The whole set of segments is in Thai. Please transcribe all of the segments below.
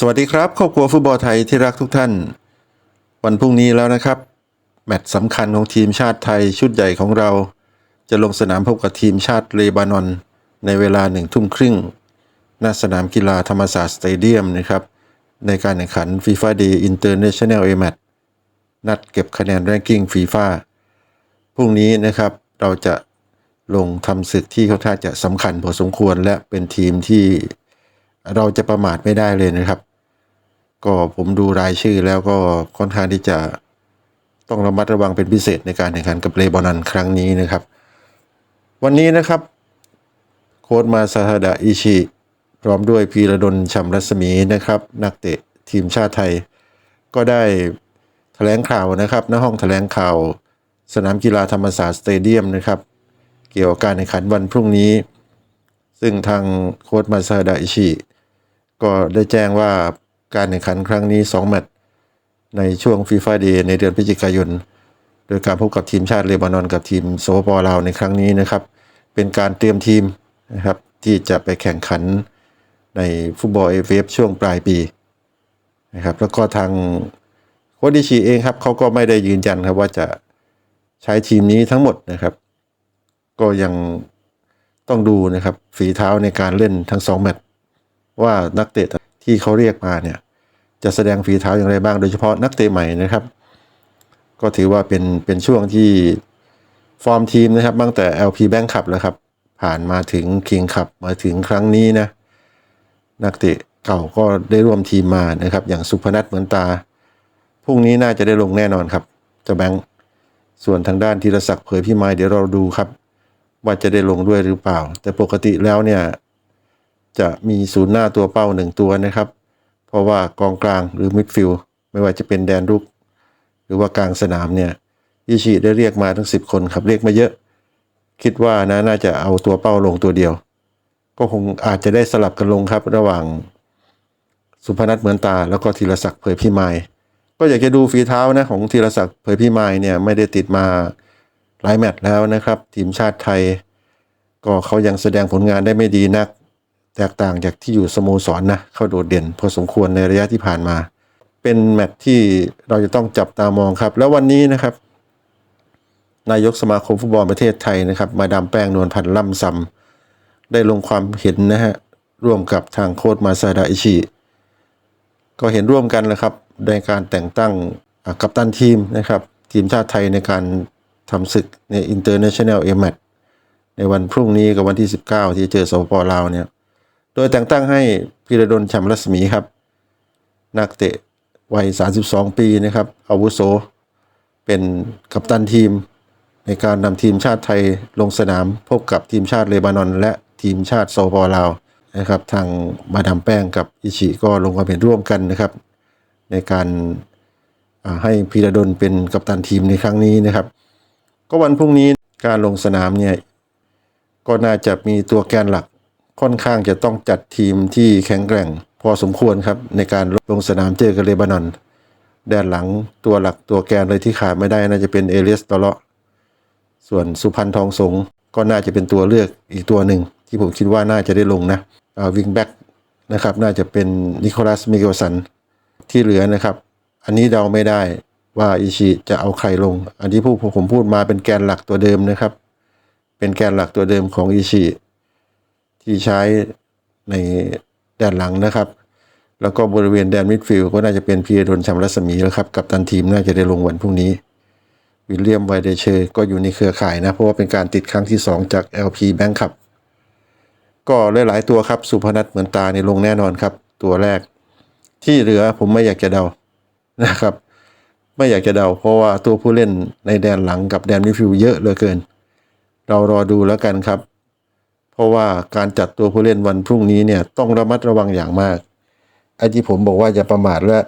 สวัสดีครับครอบครัวฟุตบอลไทยที่รักทุกท่าน วันพรุ่งนี้แล้วนะครับ แมตช์สำคัญของทีมชาติไทยชุดใหญ่ของเรา จะลงสนามพบกับทีมชาติเลบานอน ในเวลาหนึ่งทุ่มครึ่งณสนามกีฬาธรรมศาสตร์สเตเดียมนะครับ ในการแข่งขัน FIFA Day International A Match นัดเก็บคะแนนแรงกิ้งฟีฟ่าพรุ่งนี้นะครับเราจะลงทำศึกที่ค่อนข้างจะสำคัญพอสมควรและเป็นทีมที่เราจะประมาทไม่ได้เลยนะครับ ก็ผมดูรายชื่อแล้วก็ค่อนข้างที่จะต้องระมัดระวังเป็นพิเศษในการแข่งขันกับเลบานันครั้งนี้นะครับ วันนี้นะครับ โค้ชมาซาฮาดะอิชิพร้อมด้วยพีระดลชำรัศมีนะครับ นักเตะทีมชาติไทย ก็ได้แถลงข่าวนะครับณห้องแถลงข่าว สนามกีฬาธรรมศาสตร์สเตเดียมนะครับ เกี่ยวกับการแข่งขันวันพรุ่งนี้ ซึ่งทางโค้ชมาซาฮาดะอิชิก็ได้แจ้งว่า การแข่งขันครั้งนี้ 2 แมตช์ในช่วงฟีฟ่าเดย์ในเดือนพฤศจิกายน โดยการพบกับทีมชาติเลบานอนกับทีมโซปลาวในครั้งนี้นะครับ เป็นการเตรียมทีมนะครับที่จะไปแข่งขันในฟุตบอลเอฟเอฟช่วงปลายปีนะครับแล้วก็ทางโคดิชีเองครับเขาก็ไม่ได้ยืนยันครับว่าจะใช้ทีมนี้ทั้งหมดนะครับ ก็ยังต้องดูนะครับฝีเท้าในการเล่นทั้งสองแมตช์ว่านักเตะที่เขาเรียกมาเนี่ย จะแสดงฝีเท้าอย่างไรบ้าง โดยเฉพาะนักเตะใหม่นะครับ ก็ถือว่าเป็นเป็นช่วงที่ฟอร์มทีมนะครับตั้งแต่ LP Bank Cup แล้วครับ ผ่านมาถึง King Cup มาถึงครั้งนี้นะ นักเตะเก่าก็ได้ร่วมทีมมานะครับ อย่างสุพนัทเหมือนตาพรุ่งนี้น่าจะได้ลงแน่นอนครับเจ้าแบงค์ส่วนทางด้านธีรศักดิ์เผยพี่ไม้เดี๋ยวเราดูครับ ว่าจะได้ลงด้วยหรือเปล่า แต่ปกติแล้วเนี่ย จะมีศูนย์หน้าตัวเป้าหนึ่งตัวนะครับ เพราะว่ากองกลางหรือมิดฟิลด์ไม่ว่าจะเป็นแดนรุก หรือว่ากลางสนามเนี่ยอิชิได้เรียกมาทั้ง 10 คนครับเรียกมาเยอะ คิดว่านะน่าจะเอาตัวเป้าลงตัวเดียว ก็คงอาจจะได้สลับกันลงครับระหว่างสุพนัทเหมือนตา แล้วก็ธีรศักดิ์เผยพี่ไม้ก็อยากจะดูฝีเท้านะของธีรศักดิ์เผยพี่ไม้เนี่ยไม่ได้ติดมาหลายแมตช์แล้วนะครับ ทีมชาติไทย ก็เขายังแสดงผลงานได้ไม่ดีนัก แตกต่างจากที่อยู่สโมสรนนะเขาโดดเด่น พอสมควรในระยะที่ผ่านมา เป็นแมตช์ที่เราจะต้องจับตามองครับ แล้ววันนี้นะครับ นายกสมาคมฟุตบอลประเทศไทยนะครับ มาดามแป้งนวลพันธ์ล่ำซำได้ลงความเห็นนะฮะร่วมกับทางโค้ชมาซาดาอิชิก็เห็นร่วมกันแล้วครับในการแต่งตั้งกัปตันทีมนะครับ ทีมชาติไทยในการทำศึกใน International A Match ในวันพรุ่งนี้กับวันที่ 19 ที่เจอสปปลาวเนี่ย โดยแต่งตั้งให้พีระดลฉ่ำรัศมีครับ นักเตะวัย 32 ปีนะครับอาวุโส เป็นกัปตันทีม ในการนำทีมชาติไทยลงสนาม พบกับทีมชาติเลบานอน และทีมชาติสปปลาวนะครับ ทางมาดามแป้งกับอิชิก็ลงความเห็นร่วมกันนะครับ ในการให้พีระดลเป็นกัปตันทีมในครั้งนี้นะครับ ก็วันพรุ่งนี้การลงสนามเนี่ยก็น่าจะมีตัวแกนหลัก ค่อนข้างจะต้องจัดทีมที่แข็งแกร่ง พอสมควรครับ ในการลงสนามเจอกับเลบานอนแดนหลังตัวหลักตัวแกนเลยที่ขาดไม่ได้น่าจะเป็นเอเลียสตอเลาะส่วนสุพรรณทองสงก็น่าจะเป็นตัวเลือกอีกตัวหนึ่ง ที่ผมคิดว่าน่าจะได้ลงนะวิงแบ็กนะครับน่าจะเป็นนิโคลัสมิเกลสันที่เหลือนะครับ อันนี้เดาไม่ได้ว่าอิชิจะเอาใครลง อันที่ผู้ผมพูดมาเป็นแกนหลักตัวเดิมนะครับ เป็นแกนหลักตัวเดิมของอิชิ ที่ใช้ในแดนหลังนะครับ แล้วก็บริเวณแดนมิดฟิลด์ก็น่าจะเป็นพีเอดนชัมรัศมีแล้วครับ กับตันทีมน่าจะได้ลงวันพรุ่งนี้ วิลเลียมไวเดเชอร์ก็อยู่ในเครือข่ายนะ เพราะว่าเป็นการติดครั้งที่ 2 จาก LP Bank ครับ ก็หลายๆตัวครับ สุพนัทเหมือนตาในลงแน่นอนครับ ตัวแรก ที่เหลือผมไม่อยากจะเดานะครับ ไม่อยากจะเดา เพราะว่าตัวผู้เล่นในแดนหลังกับแดนมิดฟิลด์เยอะเหลือเกิน เรารอดูแล้วกันครับ เพราะว่าการจัดตัวผู้เล่นวันพรุ่งนี้เนี่ยต้องระมัดระวังอย่างมากไอ้ที่ผมบอกว่าอย่าประมาทและ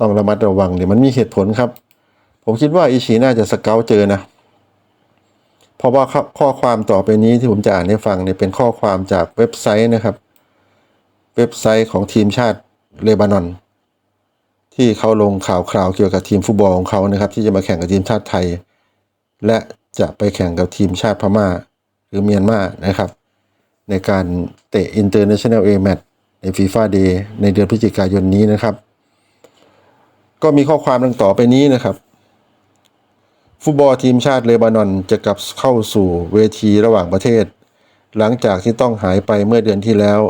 ต้องระมัดระวังเนี่ยมันมีเหตุผลครับ ผมคิดว่าอิชิน่าจะสเกลเจอนะเพราะว่าข้อความต่อไปนี้ที่ผมจะอ่านให้ฟังเนี่ยเป็นข้อความจากเว็บไซต์นะครับ เว็บไซต์ของทีมชาติเลบานอน ที่เขาลงข่าวคราวเกี่ยวกับทีมฟุตบอลของเขานะครับ ที่จะมาแข่งกับทีมชาติไทย และจะไปแข่งกับทีมชาติพม่า หรือเมียนมานะครับ ในการเตะ International A Match ในฟีฟ่าเดในเดือนพฤศจิกายนนี้นะครับ ก็มีข้อความดังต่อไปนี้นะครับ ฟุตบอลทีมชาติเลบานอนจะกลับเข้าสู่เวทีระหว่างประเทศ หลังจากที่ต้องหายไปเมื่อเดือนที่แล้ว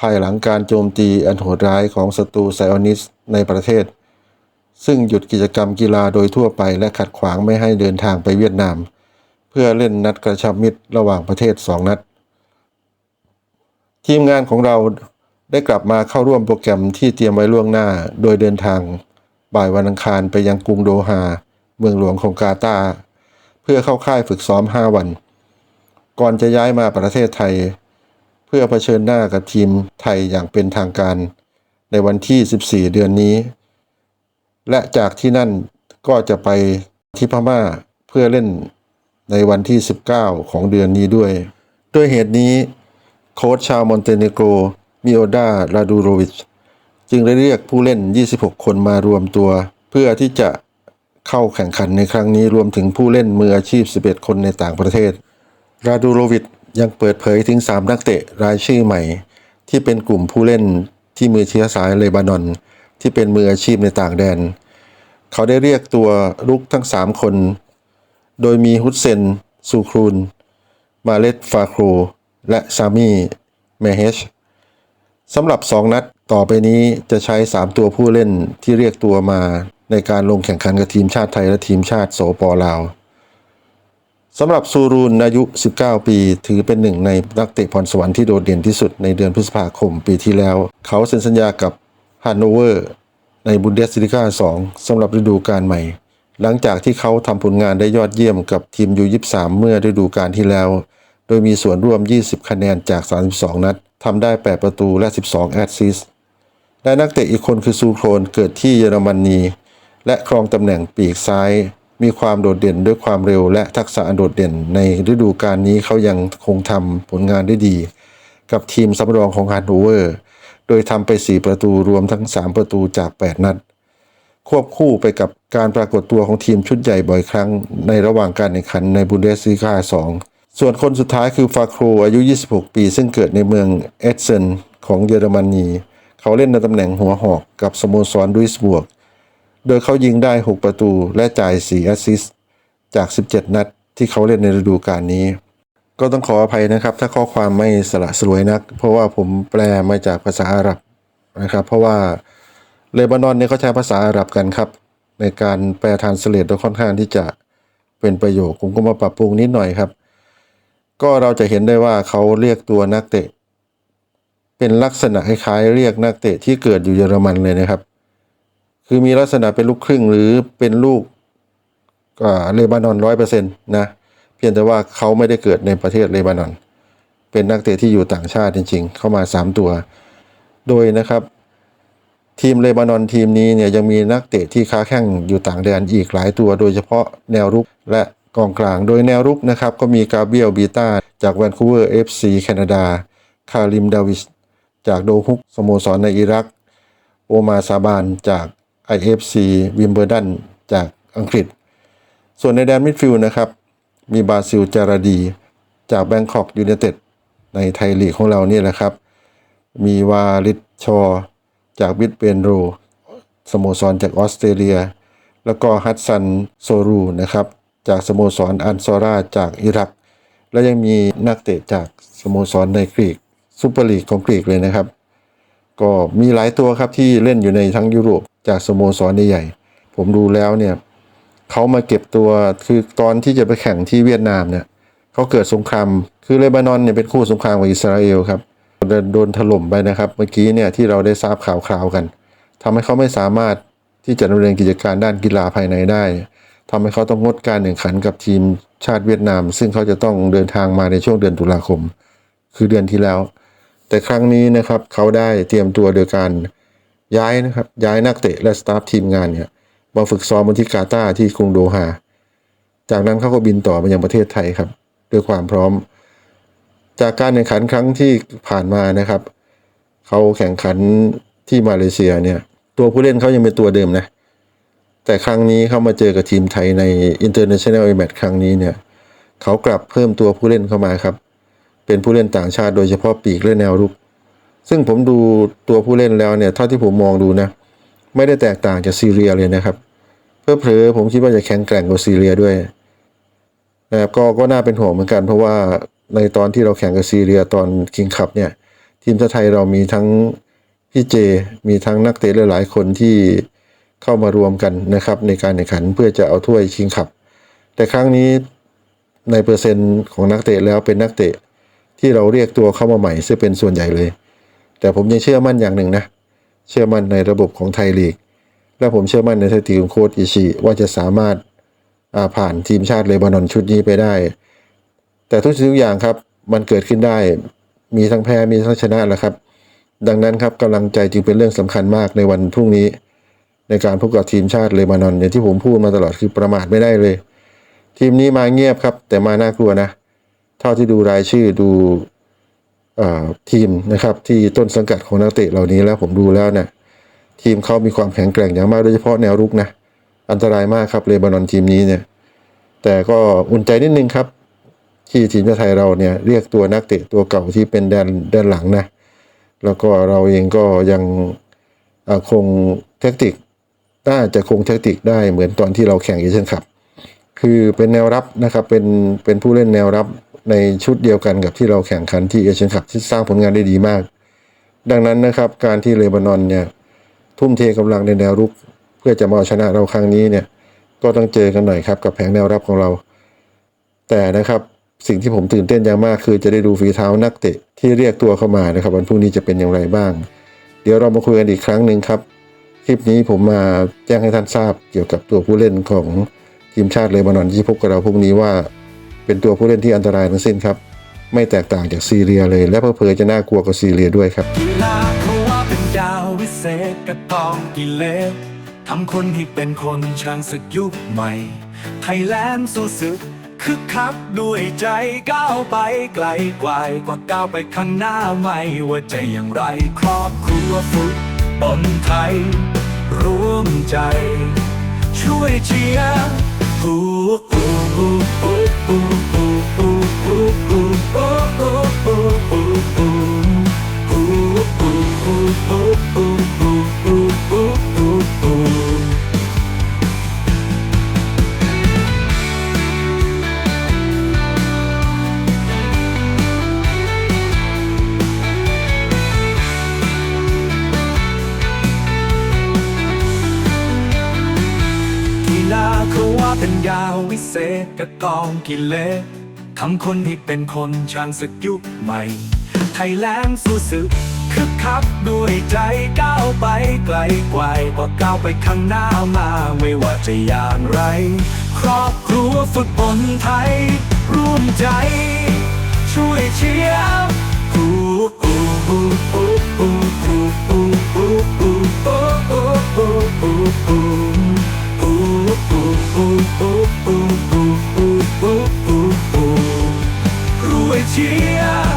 ภายหลังการโจมตีอันโหดร้ายของศัตรูไซออนิสในประเทศ ซึ่งหยุดกิจกรรมกีฬาโดยทั่วไปและขัดขวางไม่ให้เดินทางไปเวียดนาม เพื่อเล่นนัดกระชับมิตรระหว่างประเทศ2นัด ทีมงานของเราได้กลับมาเข้าร่วมโปรแกรมที่เตรียมไว้ล่วงหน้า โดยเดินทางบ่ายวันอังคารไปยังกรุงโดฮาเมืองหลวงของกาตาร์เพื่อเข้าค่ายฝึกซ้อม 5 วัน ก่อนจะย้ายมาประเทศไทย เพื่อเผชิญหน้ากับทีมไทยอย่างเป็นทางการ ในวันที่ 14 เดือนนี้ และจากที่นั่นก็จะไปที่พม่าเพื่อเล่นในวันที่ 19 ของเดือนนี้ด้วย ด้วยเหตุนี้ โค้ชชาวมอนเตเนโกรมิโอดาลาดูโรวิชจึงได้เรียกผู้เล่น 26 คนมารวมตัว เพื่อที่จะเข้าแข่งขันในครั้งนี้รวมถึงผู้เล่นมืออาชีพ 11 คนในต่างประเทศ ราดูโรวิชยังเปิดเผยถึง 3 นักเตะรายชื่อใหม่ ที่เป็นกลุ่มผู้เล่นที่มือเชื้อสายเลบานอน ที่เป็นมืออาชีพในต่างแดน เขาได้เรียกตัวรุกทั้ง 3 คน โดยมีฮุสเซน ซูครูน มาเลตฟาโคร และซามีเมเฮชสำหรับ 2 นัดต่อไปนี้จะใช้ 3 ตัวผู้เล่นที่เรียกตัวมาในการลงแข่งขันกับทีมชาติไทยและทีมชาติโสปอลาวสำหรับซูรูนอายุ 19 ปี ถือเป็นหนึ่งในนักเตะพรสวรรค์ที่โดดเด่นที่สุดในเดือนพฤษภาคมปีที่แล้ว เขาเซ็นสัญญากับฮันโนเวอร์ในบุนเดสลิก้า 2สำหรับฤดูกาลใหม่ หลังจากที่เขาทำผลงานได้ยอดเยี่ยมกับทีมยู23เมื่อฤดูกาลที่แล้ว โดยมีส่วนร่วม 20 คะแนนจาก 32 นัดทำได้ 8 ประตูและ 12 แอสซิสต์และนักเตะอีกคนคือซูโครนเกิดที่เยอรมนี และครองตำแหน่งปีกซ้าย มีความโดดเด่นด้วยความเร็วและทักษะอันโดดเด่นในฤดูกาลนี้เขายังคงทำผลงานได้ดี กับทีมสำรองของฮาร์ดเวอร์ โดยทำไป 4 ประตูรวมทั้ง 3 ประตูจาก 8 นัด ควบคู่ไปกับการปรากฏตัวของทีมชุดใหญ่บ่อยครั้ง ในระหว่างการแข่งขันในบุนเดสลีกา2 ส่วนคนสุดท้ายคือฟาครูอายุ 26 ปี ซึ่งเกิดในเมืองเอสเซนของเยอรมนี เขาเล่นในตำแหน่งหัวหอกกับสโมสรดุยสบวก โดยเขายิงได้ 6 ประตูและจ่าย4แอสซิสต์จาก 17 นัดที่เขาเล่นในฤดูกาลนี้ ก็ต้องขออภัยนะครับ ถ้าข้อความไม่สละสลวยนัก เพราะว่าผมแปลมาจากภาษาอาหรับนะครับ เพราะว่าเลบานอนเนี่ยเขาใช้ภาษาอาหรับกันครับ ในการแปลทานสเลตโดยค่อนข้างที่จะเป็นประโยคผมก็มาปรับปรุงนิดหน่อยครับ ก็เราจะเห็นได้ว่าเขาเรียกตัวนักเตะ เป็นลักษณะคล้ายๆเรียกนักเตะที่เกิดอยู่เยอรมันเลยนะครับ คือมีลักษณะเป็นลูกครึ่งหรือเป็นลูกอ่าเลบานอนร้อยเปอร์เซ็นต์นะเพียงแต่ว่าเขาไม่ได้เกิดในประเทศเลบานอน เป็นนักเตะที่อยู่ต่างชาติจริง ๆ เข้ามา 3 ตัว โดยนะครับ ทีมเลบานอนทีมนี้เนี่ยยังมีนักเตะที่ค้าแข่งอยู่ต่างแดนอีกหลายตัว โดยเฉพาะแนวรุกและ กองกลางโดยแนวรุกนะครับก็มีกาเบียลบีตาจากแวนคูเวอร์เอฟซีแคนาดา คาริมดาวิชจากโดฮุกสโมสรในอิรัก โอมาซาบานจาก IFC วิมเบอร์ดันจากอังกฤษ ส่วนในแดนมิดฟิลด์นะครับ มีบาซิลจาราดี จากแบงคอกยูเนเต็ดในไทยลีกของเราเนี่ยแหละครับ มีวาลิดชอ จากบิดเบนโรสโมสรจากออสเตรเลีย แล้วก็ฮัตซันโซรูนะครับ จากสโมสรอันซอราจากอิรัก และยังมีนักเตะจากสโมสรในกรีกซูเปอร์ลีกของกรีกเลยนะครับ ก็มีหลายตัวครับที่เล่นอยู่ในทั้งยุโรปจากสโมสรใหญ่ๆผมดูแล้วเนี่ยเขามาเก็บตัวคือตอนที่จะไปแข่งที่เวียดนามเนี่ยเขาเกิดสงครามคือเลบานอนเนี่ยเป็นคู่สงครามกับอิสราเอลครับโดนถล่มไปนะครับ เมื่อกี้เนี่ยที่เราได้ทราบข่าวคราวกันทำให้เขาไม่สามารถที่จะดำเนินกิจการด้านกีฬาภายในได้ ทำให้เขาต้องงดการแข่งขันกับทีมชาติเวียดนาม ซึ่งเขาจะต้องเดินทางมาในช่วงเดือนตุลาคม คือเดือนที่แล้ว แต่ครั้งนี้นะครับเขาได้เตรียมตัวโดยการย้ายนะครับย้ายนักเตะและสตาฟทีมงานเนี่ยมาฝึกซ้อมบนที่กาตาร์ที่กรุงโดฮาจากนั้นเขาก็บินต่อไปยังประเทศไทยครับ ด้วยความพร้อม จากการแข่งขันครั้งที่ผ่านมานะครับเขาแข่งขันที่มาเลเซียเนี่ย ตัวผู้เล่นเขายังเป็นตัวเดิมนะ แต่ครั้งนี้เขามาเจอกับทีมไทยใน International m a t ครั้งนี้เนี่ยเขากลับเพิ่มตัวผู้เล่นเข้ามาครับ เป็นผู้เล่นต่างชาติโดยเฉพาะปีกและแนวรุก ซึ่งผมดูตัวผู้เล่นแล้วเนี่ยเท่าที่ผมมองดูนะ ไม่ได้แตกต่างจากซีเรียเลยนะครับเพื่อเพอผมคิดว่าจะแข็งแกร่งกว่าซีเรียด้วยนะครับก็ก็น่าเป็นห่วงเหมือนกัน เพราะว่าในตอนที่เราแข่งกับซีเรียตอนคิงคัพเนี่ยทีมชาติไทยเรามีทั้งพี่เจ มีทั้งนักเตะหลายๆคนที่ เข้ามารวมกันนะครับ ในการแข่งขันเพื่อจะเอาถ้วยคิงคัพแต่ครั้งนี้ในเปอร์เซ็นต์ของนักเตะแล้วเป็นนักเตะที่เราเรียกตัวเข้ามาใหม่ซึ่งเป็นส่วนใหญ่เลย แต่ผมยังเชื่อมั่นอย่างหนึ่งนะ เชื่อมั่นในระบบของไทยลีก และผมเชื่อมั่นในสถิติของโค้ชอิชิว่าจะสามารถาผ่านทีมชาติเลบานอนชุดนี้ไปได้ แต่ทุกสิ่งทุกอย่างครับมันเกิดขึ้นได้ มีทั้งแพ้มีทั้งชนะแหละครับ ดังนั้นครับกำลังใจจึงเป็นเรื่องสำคัญมากในวันพรุ่งนี้ ในการพบกับทีมชาติเลบานอนอย่างที่ผมพูดมาตลอดคือประมาทไม่ได้เลย ทีมนี้มาเงียบครับ แต่มาน่ากลัวนะ เท่าที่ดูรายชื่อดูอทีมนะครับที่ต้นสังกัดของนักเตะเหล่านี้แล้วผมดูแล้วเนี่ยทีมเขามีความแข็งแกร่งอย่างมากโดยเฉพาะแนวรุกนะอันตรายมากครับเลบานอนทีมนี้เนี่ย แต่ก็อุ่นใจนิดนึงครับ ที่ทีมชาติไทยเราเนี่ยเรียกตัวนักเตะตัวเก่าที่เป็นแดนแดนหลังนะแล้วก็เราเองก็ยังคงแทคติก น่าจะคงแทคติกได้เหมือนตอนที่เราแข่งเอเชียนคัพคือเป็นแนวรับนะครับเป็นเป็นผู้เล่นแนวรับในชุดเดียวกันกับที่เราแข่งขันที่เอเชียนคัพที่สร้างผลงานได้ดีมาก ดังนั้นนะครับการที่เลบานอนเนี่ยทุ่มเทกำลังในแนวรุก เพื่อจะมาเอาชนะเราครั้งนี้เนี่ยก็ต้องเจอกันหน่อยครับกับแผงแนวรับของเรา แต่นะครับสิ่งที่ผมตื่นเต้นอย่างมากคือจะได้ดูฝีเท้านักเตะที่เรียกตัวเข้ามานะครับวันพรุ่งนี้จะเป็นอย่างไรบ้าง เดี๋ยวเรามาคุยกันอีกครั้งหนึ่งครับ คลิปนี้ผมมาแจ้งให้ท่านทราบเกี่ยวกับตัวผู้เล่นของทีมชาติเลบานอนที่พบกับเราพรุ่งนี้ว่า เป็นตัวผู้เล่นที่อันตรายทั้งสิ้นครับ ไม่แตกต่างจากซีเรียเลย และเพอเพอจะน่ากลัวกว่าซีเรียด้วยครับกีฬาเขาว่าเป็นดาววิเศษกระตองกิเลสทำคนให้เป็นคนช่างศึกยุคใหม่ไทยแลนด์สู้ศึกคึกคักด้วยใจก้าวไปไกลกว่ากว่าก้าวไปข้างหน้าไม่ว่าจะอย่างไรครอบครัวฟุต บอลไทย ร่วมใจ ช่วยเชียร์ฮู้ฮู้ฮู้ฮู้ฮู้ฮู้ฮู้ฮู้ฮู้ฮู้ฮู้ฮู้ฮู้ฮู้ ยาวิเศษกระกองกิเลสทำคนให้เป็นคนช่างศึกยุคใหม่ ไทยแลนด์สู้ศึกคึกคักด้วยใจก้าวไปไกลกว่าก้าวไปข้างหน้ามาไม่ว่าจะอย่างไร ครอบครัวฟุตบอลไทย ร่วมใจ ช่วยเชียร์ฮู้ฮู้ฮู้ฮู้ฮู้ฮู้ฮู้ฮู้ฮู้ฮู้ฮู้ dia.